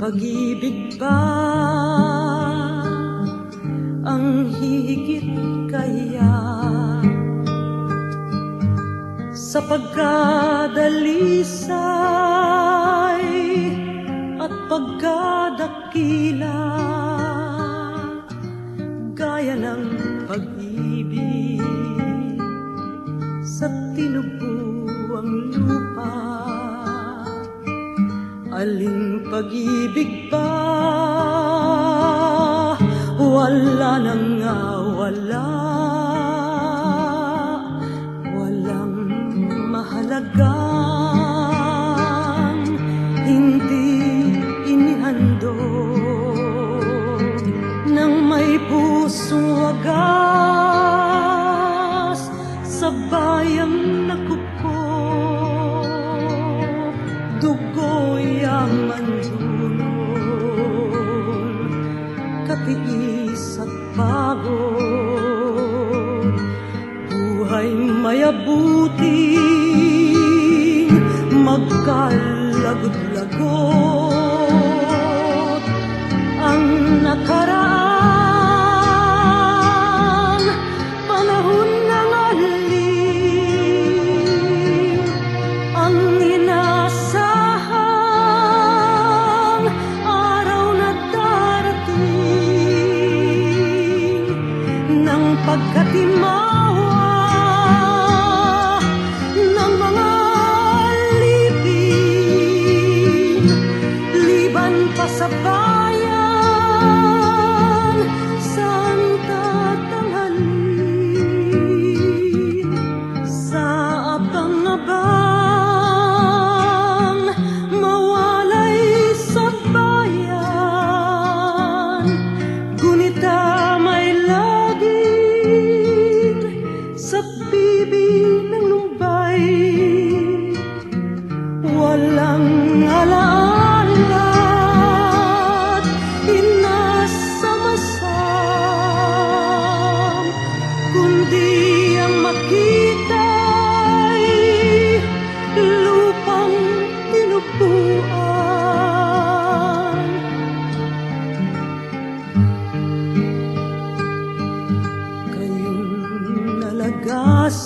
Pag-ibig ba ang higit kaya. Sa pagkadalisay at pagkadakila gaya ng pag-ibig sa tinubuang lupa Aling pag-ibig ba wala nang nga wala Walang mahalagang hindi inihandog Nang may pusong wagas sa bayang nakupok dugo'y ang mandunon Katiis mayabuting Magkalagot-lagot Ang nakaraan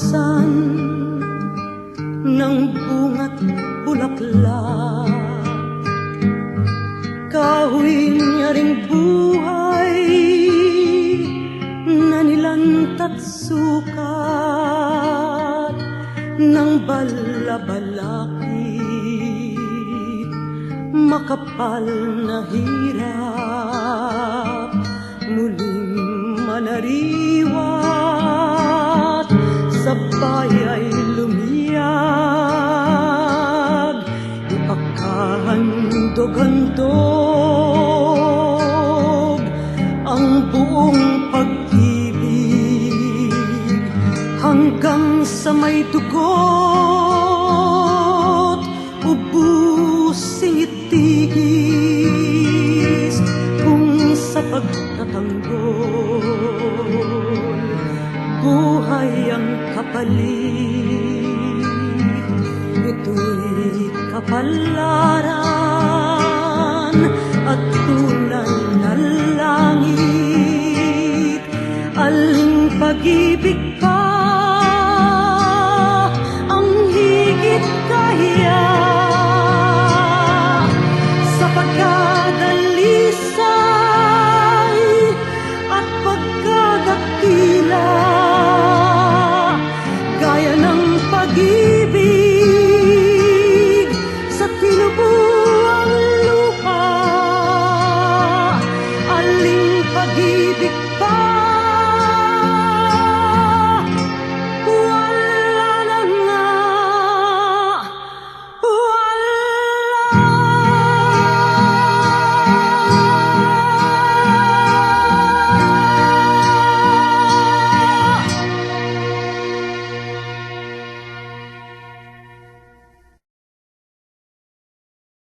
nalagasan ng bunga't bulaklak. Kahoy niya ring buhay na nilantat sukat ng balabalakit. Makapal na hirap muling manariwat ipagkahandog-handog ang buong pag-ibig hanggang sa may dugot. Ubusing itigis kung sa pagtatanggol. Buhay ang kapalit ito'y kapalaran